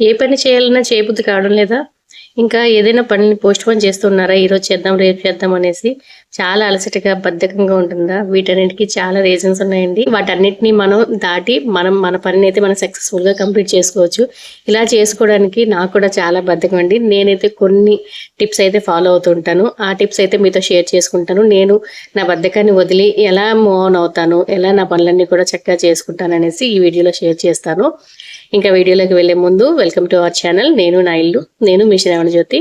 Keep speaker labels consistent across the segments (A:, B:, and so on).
A: ఏ పని చేయాలన్నా చేయబుద్ధి కావడం లేదా? ఇంకా ఏదైనా పనిని పోస్ట్ పోన్ చేస్తున్నారా ఈరోజు చేద్దాం రేపు చేద్దాం అనేసి చాలా అలసటగా బద్ధకంగా ఉంటుందా? వీటన్నిటికీ చాలా రీజన్స్ ఉన్నాయండి. వాటన్నిటిని మనం దాటి మనం మన పనిని అయితే మనం సక్సెస్ఫుల్గా కంప్లీట్ చేసుకోవచ్చు. ఇలా చేసుకోవడానికి నాకు కూడా చాలా బద్ధకం అండి. నేనైతే కొన్ని టిప్స్ అయితే ఫాలో అవుతుంటాను. ఆ టిప్స్ అయితే మీతో షేర్ చేసుకుంటాను. నేను నా బద్ధకాన్ని వదిలి ఎలా మూవ్ అవుతాను? ఎలా నా పనులన్నీ కూడా చక్కగా చేసుకుంటాను అనేసి ఈ వీడియోలో షేర్ చేస్తాను. ఇంకా వీడియోలోకి వెళ్ళే ముందు వెల్కమ్ టు అవర్ ఛానల్. నేను నా ఇల్లు. నేను మీ శ్రావణ జ్యోతి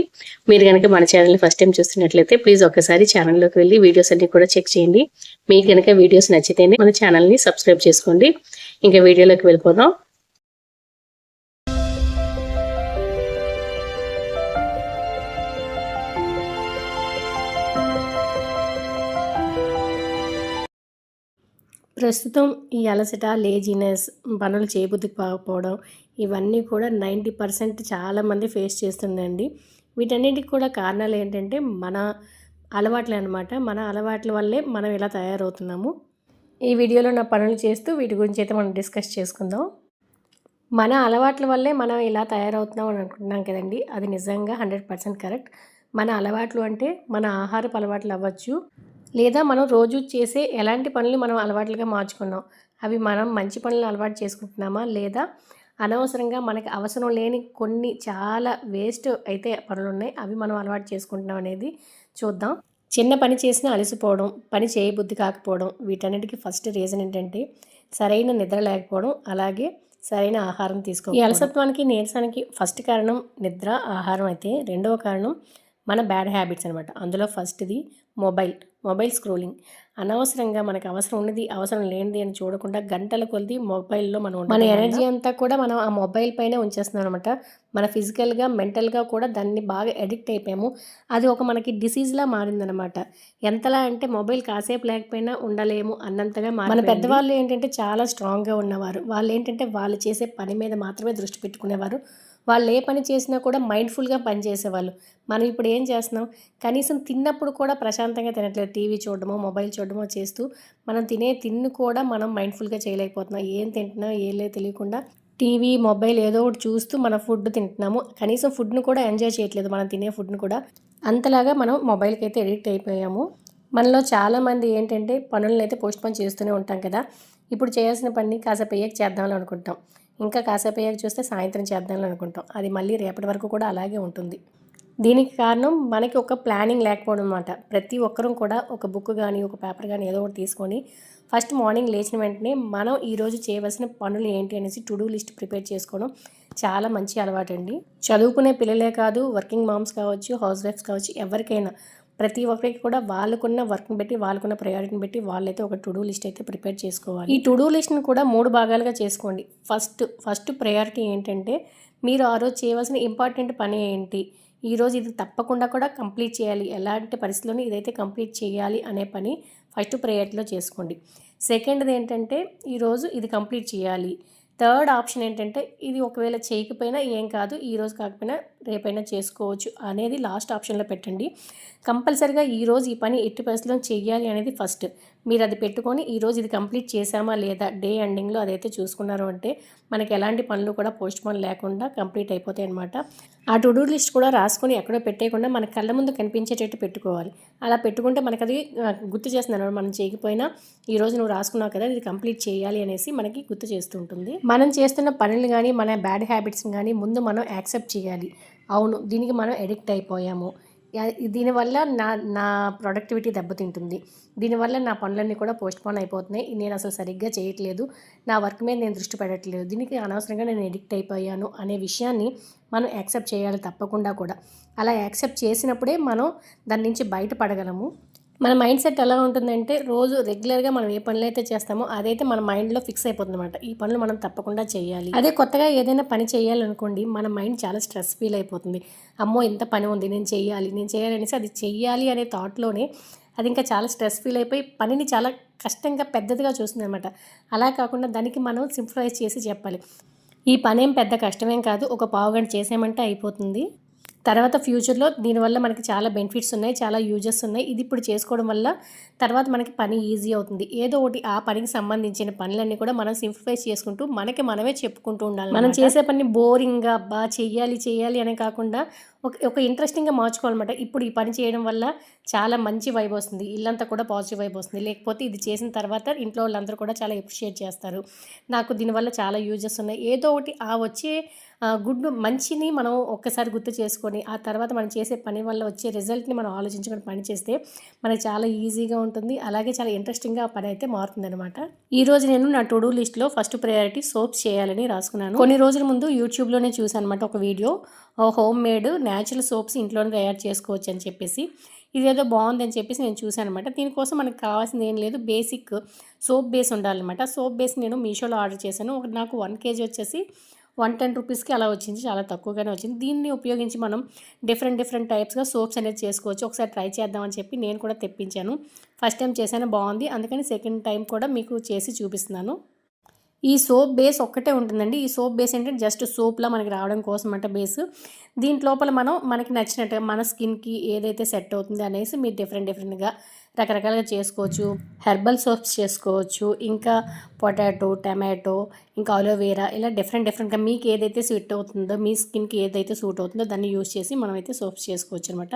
A: మీరు కనుక మన ఛానల్ని ఫస్ట్ టైం చూస్తున్నట్లయితే ప్లీజ్ ఒక్కసారి ఛానల్లోకి వెళ్ళి వీడియోస్ అన్ని కూడా చెక్ చేయండి. మీకు కనుక వీడియోస్ నచ్చితేనే మన ఛానల్ని సబ్స్క్రైబ్ చేసుకోండి. ఇంకా వీడియోలోకి వెళ్ళిపోదాం. ప్రస్తుతం ఈ అలసట లేజినెస్ పనులు చేయబుద్ధి ఇవన్నీ కూడా నైంటీ పర్సెంట్ చాలామంది ఫేస్ చేస్తుందండి. వీటన్నిటికి కూడా కారణాలు ఏంటంటే మన అలవాట్లే అనమాట మన అలవాట్ల వల్లే మనం ఇలా తయారవుతున్నాము. ఈ వీడియోలో నా పనులు చేస్తూ వీటి గురించి అయితే మనం డిస్కస్ చేసుకుందాం. మన అలవాట్ల వల్లే మనం ఇలా తయారవుతున్నాం అని అనుకుంటున్నాం కదండి. అది నిజంగా హండ్రెడ్ పర్సెంట్ కరెక్ట్. మన అలవాట్లు అంటే మన ఆహారపు అలవాట్లు అవ్వచ్చు. లేదా మనం రోజు చేసే ఎలాంటి పనులు మనం అలవాట్లుగా మార్చుకున్నాం? అవి మనం మంచి పనులు అలవాటు చేసుకుంటున్నామా? లేదా అనవసరంగా మనకి అవసరం లేని కొన్ని చాలా వేస్ట్ అయితే పనులు ఉన్నాయి అవి మనం అలవాటు చేసుకుంటున్నాం అనేది చూద్దాం. చిన్న పని చేసినా అలసిపోవడం పని చేయబుద్ధి కాకపోవడం వీటన్నిటికీ ఫస్ట్ రీజన్ ఏంటంటే సరైన నిద్ర లేకపోవడం అలాగే సరైన ఆహారం తీసుకో ఈ అలసత్వానికి నీరసానికి ఫస్ట్ కారణం నిద్ర ఆహారం అయితే రెండవ కారణం మన బ్యాడ్ హ్యాబిట్స్ అనమాట అందులో ఫస్ట్ది మొబైల్. Mobile scrolling. అనవసరంగా మనకు అవసరం ఉన్నది అవసరం లేనిది అని చూడకుండా గంటల కొద్ది మొబైల్లో మనం మన ఎనర్జీ అంతా కూడా మనం ఆ మొబైల్ పైనే ఉంచేస్తున్నాం అనమాట మన ఫిజికల్గా మెంటల్గా కూడా దాన్ని బాగా ఎడిక్ట్ అయిపోయాము. అది ఒక మనకి డిసీజ్లా మారిందనమాట ఎంతలా అంటే మొబైల్ కాసేపు లేకపోయినా ఉండలేము అన్నంతగా మన పెద్దవాళ్ళు ఏంటంటే చాలా స్ట్రాంగ్గా ఉన్నవారు. వాళ్ళు ఏంటంటే వాళ్ళు చేసే పని మీద మాత్రమే దృష్టి పెట్టుకునేవారు. వాళ్ళు ఏ పని చేసినా కూడా మైండ్ఫుల్గా పనిచేసేవాళ్ళు మనం ఇప్పుడు ఏం చేస్తున్నాం? కనీసం తిన్నప్పుడు కూడా ప్రశాంతంగా తినట్లేదు. టీవీ చూడడమో మొబైల్ చూడడమో చేస్తూ మనం తినే తిన్ను కూడా మనం మైండ్ఫుల్గా చేయలేకపోతున్నాం. ఏం తింటున్నాం? ఏం లేదు తెలియకుండా టీవీ మొబైల్ ఏదో ఒకటి చూస్తూ మన ఫుడ్ తింటున్నాము. కనీసం ఫుడ్ను కూడా ఎంజాయ్ చేయట్లేదు మనం తినే ఫుడ్ను కూడా. అంతలాగా మనం మొబైల్కి అయితే ఎడిక్ట్ అయిపోయాము. మనలో చాలామంది ఏంటంటే పనులను అయితే పోస్ట్ పోన్ చేస్తూనే ఉంటాం కదా. ఇప్పుడు చేయాల్సిన పని కాసేపు అయ్యాక చేద్దామని అనుకుంటాం. ఇంకా కాసేపు అయ్యాక చూస్తే సాయంత్రం చేద్దాం అనుకుంటాం. అది మళ్ళీ రేపటి వరకు కూడా అలాగే ఉంటుంది. దీనికి కారణం మనకి ఒక ప్లానింగ్ లేకపోవడం అనమాట ప్రతి ఒక్కరూ కూడా ఒక బుక్ కానీ ఒక పేపర్ కానీ ఏదో ఒకటి తీసుకొని ఫస్ట్ మార్నింగ్ లేచిన వెంటనే మనం ఈరోజు చేయవలసిన పనులు ఏంటి అనేసి టు డూ లిస్ట్ ప్రిపేర్ చేసుకోవడం చాలా మంచి అలవాటు అండి చదువుకునే పిల్లలే కాదు వర్కింగ్ మామ్స్ కావచ్చు హౌస్ వైఫ్స్ కావచ్చు ఎవరికైనా ప్రతి ఒక్కరికి కూడా వాళ్ళకున్న వర్క్ని బట్టి వాళ్ళకున్న ప్రయారిటీని బట్టి వాళ్ళైతే ఒక టు డూ లిస్ట్ అయితే ప్రిపేర్ చేసుకోవాలి. ఈ టు డూ లిస్ట్ని కూడా మూడు భాగాలుగా చేసుకోండి. ఫస్ట్ ఫస్ట్ ప్రయారిటీ ఏంటంటే మీరు ఆ రోజు చేయవలసిన ఇంపార్టెంట్ పని ఏంటి? ఈరోజు ఇది తప్పకుండా కూడా కంప్లీట్ చేయాలి. ఎలాంటి పరిస్థితుల్లోనూ ఇదైతే కంప్లీట్ చేయాలి అనే పని ఫస్ట్ ప్రయారిటీలో చేసుకోండి. సెకండ్ది ఏంటంటే ఈరోజు ఇది కంప్లీట్ చేయాలి. థర్డ్ ఆప్షన్ ఏంటంటే ఇది ఒకవేళ చేయకపోయినా ఏం కాదు ఈరోజు కాకపోయినా రేపైనా చేసుకోవచ్చు అనేది లాస్ట్ ఆప్షన్లో పెట్టండి. కంపల్సరిగా ఈరోజు ఈ పని ఎట్టి పరిస్థితుల్లో చేయాలి అనేది ఫస్ట్. మీరు అది పెట్టుకొని ఈరోజు ఇది కంప్లీట్ చేసామా లేదా డే ఎండింగ్లో అదైతే చూసుకున్నారు అంటే మనకి ఎలాంటి పనులు కూడా పోస్ట్ పోన్ లేకుండా కంప్లీట్ అయిపోతాయి అనమాట ఆ టు డూ లిస్ట్ కూడా రాసుకొని ఎక్కడో పెట్టేయకుండా మన కళ్ళ ముందు కనిపించేటట్టు పెట్టుకోవాలి. అలా పెట్టుకుంటే మనకు అది గుర్తు చేస్తున్నాను మనం చేయకపోయినా ఈరోజు నువ్వు రాసుకున్నావు కదా ఇది కంప్లీట్ చేయాలి అనేసి మనకి గుర్తు చేస్తుంటుంది మనం చేస్తున్న పనులు కానీ మన బ్యాడ్ హ్యాబిట్స్ని కానీ ముందు మనం యాక్సెప్ట్ చేయాలి. అవును దీనికి మనం ఎడిక్ట్ అయిపోయాము. దీనివల్ల నా నా ప్రొడక్టివిటీ దెబ్బతింటుంది. దీనివల్ల నా పనులన్నీ కూడా పోస్ట్పోన్ అయిపోతున్నాయి. నేను అసలు సరిగ్గా చేయట్లేదు. నా వర్క్ మీద నేను దృష్టి పెట్టట్లేదు. దీనికి అనవసరంగా నేను ఎడిక్ట్ అయిపోయాను అనే విషయాన్ని మనం యాక్సెప్ట్ చేయాలి తప్పకుండా కూడా. అలా యాక్సెప్ట్ చేసినప్పుడే మనం దాని నుంచి బయటపడగలము. మన మైండ్ సెట్ ఎలా ఉంటుందంటే రోజు రెగ్యులర్గా మనం ఏ పనులు అయితే చేస్తామో అదైతే మన మైండ్లో ఫిక్స్ అయిపోతుంది అనమాట ఈ పనులు మనం తప్పకుండా చేయాలి. అదే కొత్తగా ఏదైనా పని చేయాలనుకోండి మన మైండ్ చాలా స్ట్రెస్ ఫీల్ అయిపోతుంది. అమ్మో! ఎంత పని ఉంది నేను చేయాలి నేను చేయాలి అనేసి అది చెయ్యాలి అనే థాట్లోనే అది ఇంకా చాలా స్ట్రెస్ ఫీల్ అయిపోయి పనిని చాలా కష్టంగా పెద్దదిగా చూస్తుంది అనమాట అలా కాకుండా దానికి మనం సింప్లిఫైజ్ చేసి చెప్పాలి. ఈ పనేం పెద్ద కష్టమేం కాదు ఒక పావు గంట చేసామంటే అయిపోతుంది. తర్వాత ఫ్యూచర్లో దీనివల్ల మనకి చాలా బెనిఫిట్స్ ఉన్నాయి చాలా యూజెస్ ఉన్నాయి. ఇది ఇప్పుడు చేసుకోవడం వల్ల తర్వాత మనకి పని ఈజీ అవుతుంది. ఏదో ఒకటి ఆ పనికి సంబంధించిన పనులన్నీ కూడా మనం సింప్లిఫై చేసుకుంటూ మనకి మనమే చెప్పుకుంటూ ఉండాలి మనం చేసే పని బోరింగ్గా అబ్బా చెయ్యాలి చేయాలి అనే కాకుండా ఒక ఒక ఇంట్రెస్టింగ్గా మార్చుకోవాలన్నమాట. ఇప్పుడు ఈ పని చేయడం వల్ల చాలా మంచి వైబ్ వస్తుంది. ఇల్లంతా కూడా పాజిటివ్ వైబ్ వస్తుంది. లేకపోతే ఇది చేసిన తర్వాత ఇంట్లో వాళ్ళందరూ కూడా చాలా ఎప్రిషియేట్ చేస్తారు. నాకు దీనివల్ల చాలా యూజెస్ ఉన్నాయి. ఏదో ఒకటి ఆ వచ్చే గుడ్ మంచిని మనం ఒక్కసారి గుర్తు చేసుకొని ఆ తర్వాత మనం చేసే పని వల్ల వచ్చే రిజల్ట్ని మనం ఆలోచించుకొని పని చేస్తే మనకి చాలా ఈజీగా ఉంటుంది. అలాగే చాలా ఇంట్రెస్టింగ్గా ఆ పని అయితే మారుతుంది అనమాట ఈ రోజు నేను నా టు డూ లిస్ట్లో ఫస్ట్ ప్రయారిటీ సోప్స్ చేయాలని రాసుకున్నాను. కొన్ని రోజుల ముందు యూట్యూబ్లోనే చూసాను అనమాట ఒక video home made natural soaps ఇంట్లోనే తయారు చేసుకోవచ్చు అని చెప్పేసి. ఇదేదో బాగుందని చెప్పేసి నేను చూశాను అనమాట దీనికోసం మనకు కావాల్సింది ఏం లేదు. బేసిక్ సోప్ బేస్ ఉండాలన్నమాట. సోప్ బేస్ నేను మీషోలో ఆర్డర్ చేశాను. నాకు వన్ కేజీ వచ్చేసి వన్ టెన్ రూపీస్కి అలా వచ్చింది. చాలా తక్కువగానే వచ్చింది. దీన్ని ఉపయోగించి మనం డిఫరెంట్ డిఫరెంట్ టైప్స్గా సోప్స్ అనేది చేసుకోవచ్చు. ఒకసారి ట్రై చేద్దామని చెప్పి నేను కూడా తెప్పించాను. ఫస్ట్ టైం చేశాను. బాగుంది. అందుకని సెకండ్ టైం కూడా మీకు చేసి చూపిస్తున్నాను. ఈ సోప్ బేస్ ఒక్కటే ఉంటుందండి. ఈ సోప్ బేస్ ఏంటంటే జస్ట్ సోప్లా మనకి రావడం కోసం అంటే బేస్. దీంట్ లోపల మనం మనకి నచ్చినట్టుగా మన స్కిన్కి ఏదైతే సెట్ అవుతుంది అనేసి మీరు డిఫరెంట్ డిఫరెంట్గా రకరకాలుగా చేసుకోవచ్చు. హెర్బల్ సోప్స్ చేసుకోవచ్చు. ఇంకా పొటాటో టమాటో ఇంకా అలోవేరా ఇలా డిఫరెంట్ డిఫరెంట్గా మీకు ఏదైతే సూట్ అవుతుందో మీ స్కిన్కి ఏదైతే సూట్ అవుతుందో దాన్ని యూజ్ చేసి మనమైతే సోప్స్ చేసుకోవచ్చు అనమాట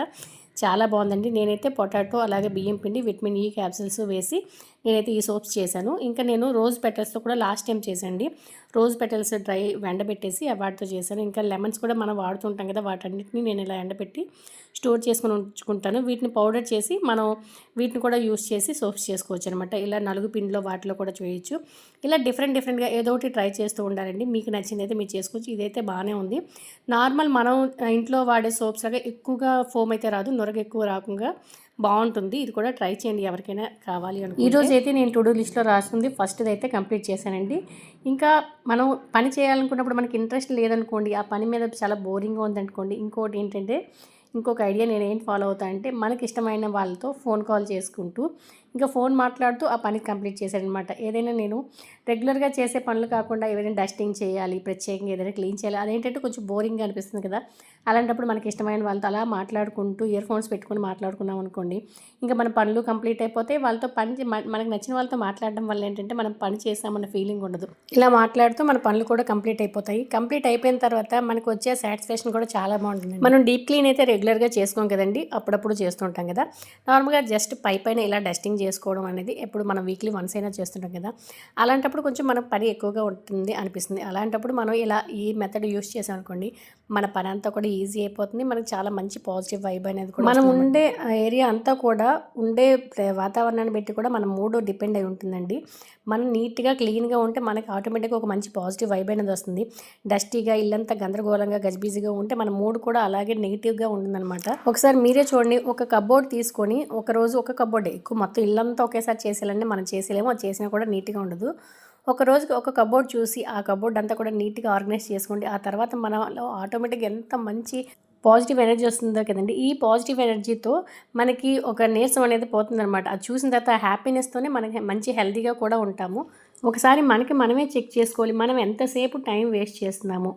A: చాలా బాగుందండి. నేనైతే పొటాటో అలాగే బియ్యం పిండి విటమిన్ ఈ క్యాప్సిల్స్ వేసి నేనైతే ఈ సోప్స్ చేశాను. ఇంకా నేను రోజ్ పెటల్స్తో కూడా లాస్ట్ టైం చేసండి రోజ్ పెటల్స్ డ్రై ఎండబెట్టేసి వాటితో చేశాను. ఇంకా లెమన్స్ కూడా మనం వాడుతుంటాం కదా వాటన్నిటిని నేను ఇలా ఎండబెట్టి స్టోర్ చేసుకుని ఉంచుకుంటాను. వీటిని పౌడర్ చేసి మనం వీటిని కూడా యూస్ చేసి సోప్స్ చేసుకోవచ్చు అనమాట ఇలా నలుగు పిండిలో వాటిలో కూడా చేయొచ్చు. ఇలా డిఫరెంట్ డిఫరెంట్గా ఏదో ఒకటి ట్రై చేస్తూ ఉండాలండి. మీకు నచ్చింది అయితే మీరు చేసుకోవచ్చు. ఇదైతే బాగానే ఉంది. నార్మల్ మనం ఇంట్లో వాడే సోప్స్ లాగా ఎక్కువగా ఫోమ్ అయితే రాదు. నొరగ ఎక్కువ రాకుండా బాగుంటుంది. ఇది కూడా ట్రై చేయండి ఎవరికైనా కావాలి అని ఈరోజు అయితే నేను టు డూ లిస్ట్లో రాసుకుంది ఫస్ట్ అయితే కంప్లీట్ చేశానండి. ఇంకా మనం పని చేయాలనుకున్నప్పుడు మనకి ఇంట్రెస్ట్ లేదనుకోండి ఆ పని మీద చాలా బోరింగ్గా ఉందనుకోండి ఇంకోటి ఏంటంటే ఇంకొక ఐడియా నేను ఏం ఫాలో అవుతా అంటే మనకి ఇష్టమైన వాళ్ళతో ఫోన్ కాల్ చేసుకుంటూ ఇంకా ఫోన్ మాట్లాడుతూ ఆ పని కంప్లీట్ చేశాడనమాట. ఏదైనా నేను రెగ్యులర్గా చేసే పనులు కాకుండా ఏదైనా డస్టింగ్ చేయాలి ప్రత్యేకంగా ఏదైనా క్లీన్ చేయాలి అదేంటంటే కొంచెం బోరింగ్గా అనిపిస్తుంది కదా. అలాంటప్పుడు మనకి ఇష్టమైన వాళ్ళతో అలా మాట్లాడుకుంటూ ఇయర్ ఫోన్స్ పెట్టుకొని మాట్లాడుకున్నాం అనుకోండి. ఇంకా మన పనులు కంప్లీట్ అయిపోతే వాళ్ళతో పని మన- మనకు నచ్చిన వాళ్ళతో మాట్లాడడం వల్ల ఏంటంటే మనం పని చేస్తామన్న ఫీలింగ్ ఉండదు. ఇలా మాట్లాడుతూ మన పనులు కూడా కంప్లీట్ అయిపోతాయి. కంప్లీట్ అయిపోయిన తర్వాత మనకు వచ్చే సాటిస్ఫాక్షన్ కూడా చాలా బాగుంటుంది మనం డీప్ క్లీన్ అయితే రెగ్యులర్గా చేసుకోం కదండి అప్పుడప్పుడు చేస్తుంటాం కదా. నార్మల్గా జస్ట్ పై పైన ఇలా డస్టింగ్ చేసుకోవడం అనేది ఎప్పుడు మనం వీక్లీ వన్స్ అయినా చేస్తుంటాం కదా. అలాంటప్పుడు కొంచెం మన పని ఎక్కువగా ఉంటుంది అనిపిస్తుంది. అలాంటప్పుడు మనం ఇలా ఈ మెథడ్ యూస్ చేసాం అనుకోండి మన పని అంతా కూడా ఈజీ అయిపోతుంది. మనకి చాలా మంచి పాజిటివ్ వైబ్ అనేది కూడా మనం ఉండే ఏరియా అంతా కూడా ఉండే వాతావరణాన్ని బట్టి కూడా మన మూడు డిపెండ్ అయి ఉంటుందండి. మనం నీట్గా క్లీన్గా ఉంటే మనకి ఆటోమేటిక్గా ఒక మంచి పాజిటివ్ వైబ్ అనేది వస్తుంది. డస్టీగా ఇల్లంతా గందరగోళంగా గజిబిజిగా ఉంటే మన మూడ్ కూడా అలాగే నెగిటివ్గా ఉంటుందన్నమాట. ఒకసారి మీరే చూడండి ఒక కబోర్డ్ తీసుకొని ఒక రోజు ఒక కబోర్డ్ ఎక్కువ మొత్తం ఇల్లంతా ఒకేసారి చేసేయాలంటే మనం చేసేలేము అది చేసినా కూడా నీట్గా ఉండదు. ఒక రోజుకి ఒక కబోర్డ్ చూసి ఆ కబోర్డ్ అంతా కూడా నీట్గా ఆర్గనైజ్ చేసుకోండి. ఆ తర్వాత మనలో ఆటోమేటిక్గా ఎంత మంచి పాజిటివ్ ఎనర్జీ వస్తుందో కదండి. ఈ పాజిటివ్ ఎనర్జీతో మనకి ఒక నీరసం అనేది పోతుందన్నమాట. అది చూసిన తర్వాత హ్యాపీనెస్తోనే మనకి మంచి హెల్తీగా కూడా ఉంటాము. ఒకసారి మనకి మనమే చెక్ చేసుకోవాలి. మనం ఎంతసేపు టైం వేస్ట్ చేస్తున్నాము?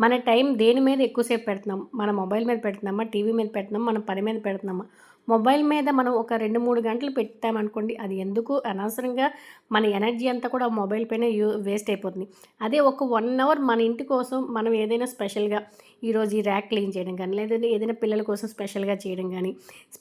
A: మన టైం దేని మీద ఎక్కువసేపు పెడుతున్నాం? మన మొబైల్ మీద పెడుతున్నామా? టీవీ మీద పెడుతున్నామా? మన పని మీద పెడుతున్నామా? మొబైల్ మీద మనం ఒక రెండు మూడు గంటలు పెట్టామనుకోండి అది ఎందుకు? అనవసరంగా మన ఎనర్జీ అంతా కూడా మొబైల్ పైన యూ వేస్ట్ అయిపోతుంది. అదే ఒక వన్ అవర్ మన ఇంటి కోసం మనం ఏదైనా స్పెషల్గా ఈరోజు ఈ ర్యాక్ క్లీన్ చేయడం కానీ లేదంటే ఏదైనా పిల్లల కోసం స్పెషల్గా చేయడం కానీ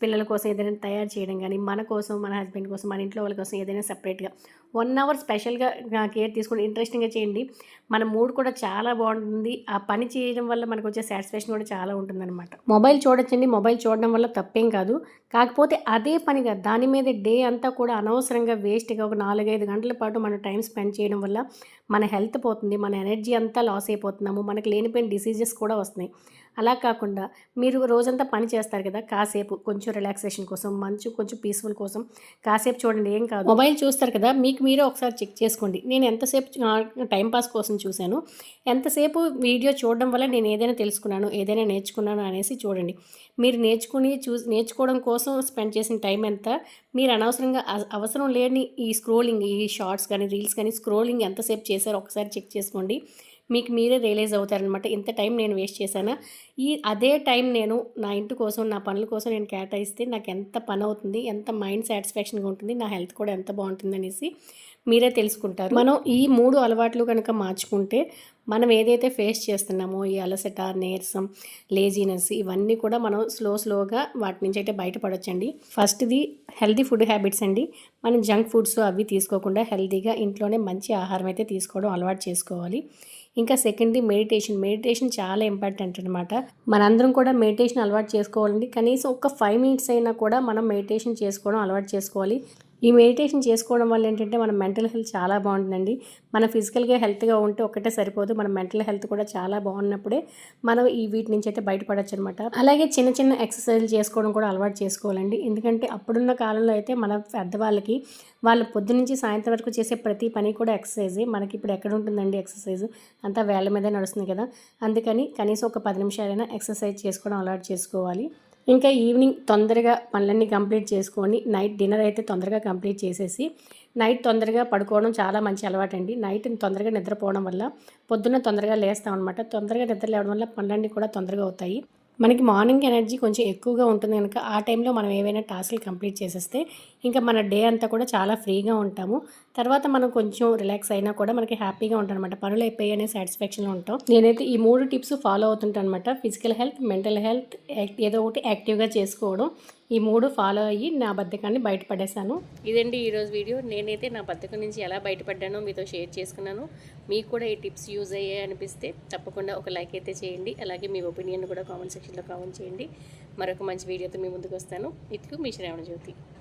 A: పిల్లల కోసం ఏదైనా తయారు చేయడం కానీ మన కోసం మన హస్బెండ్ కోసం మన ఇంట్లో వాళ్ళ కోసం ఏదైనా సపరేట్గా వన్ అవర్ స్పెషల్గా కేర్ తీసుకుని ఇంట్రెస్టింగ్గా చేయండి. మన మూడ్ కూడా చాలా బాగుంటుంది. ఆ పని చేయడం వల్ల మనకు వచ్చే సాటిస్ఫాక్షన్ కూడా చాలా ఉంటుందన్నమాట. మొబైల్ చూడొచ్చండి. మొబైల్ చూడడం వల్ల తప్పేం కాదు. కాకపోతే అదే పనిగా దాని మీద డే అంతా కూడా అనవసరంగా వేస్ట్గా ఒక నాలుగైదు గంటల పాటు మనం టైం స్పెండ్ చేయడం వల్ల మన హెల్త్ పోతుంది మన ఎనర్జీ అంతా లాస్ అయిపోతున్నాము మనకు లేనిపోయిన డిసీజెస్ కూడా వస్తున్నాయి. అలా కాకుండా మీరు రోజంతా పని చేస్తారు కదా కాసేపు కొంచెం రిలాక్సేషన్ కోసం మంచు కొంచెం పీస్ఫుల్ కోసం కాసేపు చూడండి ఏం కాదు. మొబైల్ చూస్తారు కదా మీకు మీరే ఒకసారి చెక్ చేసుకోండి. నేను ఎంతసేపు టైంపాస్ కోసం చూశాను. ఎంతసేపు వీడియో చూడడం వల్ల నేను ఏదైనా తెలుసుకున్నాను ఏదైనా నేర్చుకున్నాను అనేసి చూడండి. మీరు నేర్చుకుని చూ నేర్చుకోవడం కోసం స్పెండ్ చేసిన టైం ఎంత? మీరు అనవసరంగా అవసరం లేని ఈ స్క్రోలింగ్ ఈ షార్ట్స్ కానీ రీల్స్ కానీ స్క్రోలింగ్ ఎంతసేపు చేశారో ఒకసారి చెక్ చేసుకోండి. మీకు మీరే రియలైజ్ అవుతారనమాట ఇంత టైం నేను వేస్ట్ చేశానా. ఈ అదే టైం నేను నా ఇంటి కోసం నా పనుల కోసం నేను కేటాయిస్తే నాకు ఎంత పని అవుతుంది ఎంత మైండ్ సాటిస్ఫాక్షన్గా ఉంటుంది నా హెల్త్ కూడా ఎంత బాగుంటుంది అనేసి మీరే తెలుసుకుంటారు. మనం ఈ మూడు అలవాట్లు కనుక మార్చుకుంటే మనం ఏదైతే ఫేస్ చేస్తున్నామో ఈ అలసట నీరసం లేజీనెస్ ఇవన్నీ కూడా మనం స్లో స్లోగా వాటి నుంచి అయితే బయటపడొచ్చండి. ఫస్ట్ది హెల్తీ ఫుడ్ హ్యాబిట్స్ అండి. మనం జంక్ ఫుడ్స్ అవి తీసుకోకుండా హెల్తీగా ఇంట్లోనే మంచి ఆహారం అయితే తీసుకోవడం అలవాటు చేసుకోవాలి. ఇంకా సెకండ్ది మెడిటేషన్ మెడిటేషన్ చాలా ఇంపార్టెంట్ అనమాట మనందరం కూడా మెడిటేషన్ అలవాటు చేసుకోవాలండి. కనీసం ఒక ఫైవ్ మినిట్స్ అయినా కూడా మనం మెడిటేషన్ చేసుకోవడం అలవాటు చేసుకోవాలి. ఈ మెడిటేషన్ చేసుకోవడం వల్ల ఏంటంటే మన మెంటల్ హెల్త్ చాలా బాగుంటుందండి. మన ఫిజికల్గా హెల్త్గా ఉంటే ఒక్కటే సరిపోదు. మన మెంటల్ హెల్త్ కూడా చాలా బాగున్నప్పుడే మనం ఈ వీటి నుంచి అయితే బయటపడచ్చు అనమాట అలాగే చిన్న చిన్న ఎక్సర్సైజ్లు చేసుకోవడం కూడా అలవాటు చేసుకోవాలండి. ఎందుకంటే అప్పుడున్న కాలంలో అయితే మన పెద్దవాళ్ళకి వాళ్ళు పొద్దు నుంచి సాయంత్రం వరకు చేసే ప్రతి పని కూడా ఎక్సర్సైజే. మనకి ఇప్పుడు ఎక్కడ ఉంటుందండి ఎక్సర్సైజ్? అంతా వేళ్ళ మీదే నడుస్తుంది కదా. అందుకని కనీసం ఒక పది నిమిషాలైనా ఎక్సర్సైజ్ చేసుకోవడం అలవాటు చేసుకోవాలి. ఇంకా ఈవినింగ్ తొందరగా పనులన్నీ కంప్లీట్ చేసుకొని నైట్ డిన్నర్ అయితే తొందరగా కంప్లీట్ చేసేసి నైట్ తొందరగా పడుకోవడం చాలా మంచి అలవాటు అండి నైట్ తొందరగా నిద్రపోవడం వల్ల పొద్దున్న తొందరగా లేస్తాం అనమాట తొందరగా నిద్ర లేవడం వల్ల పనులన్నీ కూడా తొందరగా అవుతాయి. మనకి మార్నింగ్ ఎనర్జీ కొంచెం ఎక్కువగా ఉంటుంది కనుక ఆ టైంలో మనం ఏవైనా టాస్క్లు కంప్లీట్ చేసేస్తే ఇంకా మన డే అంతా కూడా చాలా ఫ్రీగా ఉంటాము. తర్వాత మనం కొంచెం రిలాక్స్ అయినా కూడా మనకి హ్యాపీగా ఉంటాం అనమాట పనులు అయిపోయి అనే సాటిస్ఫాక్షన్లో ఉంటాం. నేనైతే ఈ మూడు టిప్స్ ఫాలో అవుతుంటాను అనమాట ఫిజికల్ హెల్త్ మెంటల్ హెల్త్ ఏదో ఒకటి యాక్టివ్గా చేసుకోవడం. ఈ మూడు ఫాలో అయ్యి నా బద్ధకాన్ని బయటపడేశాను. ఇదండి ఈరోజు వీడియో. నేనైతే నా బద్ధకం నుంచి ఎలా బయటపడ్డానో మీతో షేర్ చేసుకున్నాను. మీకు కూడా ఈ టిప్స్ యూజ్ అయ్యాయి అనిపిస్తే తప్పకుండా ఒక లైక్ అయితే చేయండి. అలాగే మీ ఒపీనియన్ కూడా కామెంట్ సెక్షన్లో కామెంట్ చేయండి. మరొక మంచి వీడియోతో మీ ముందుకు వస్తాను. ఇట్లు మీ శ్రావణ జ్యోతి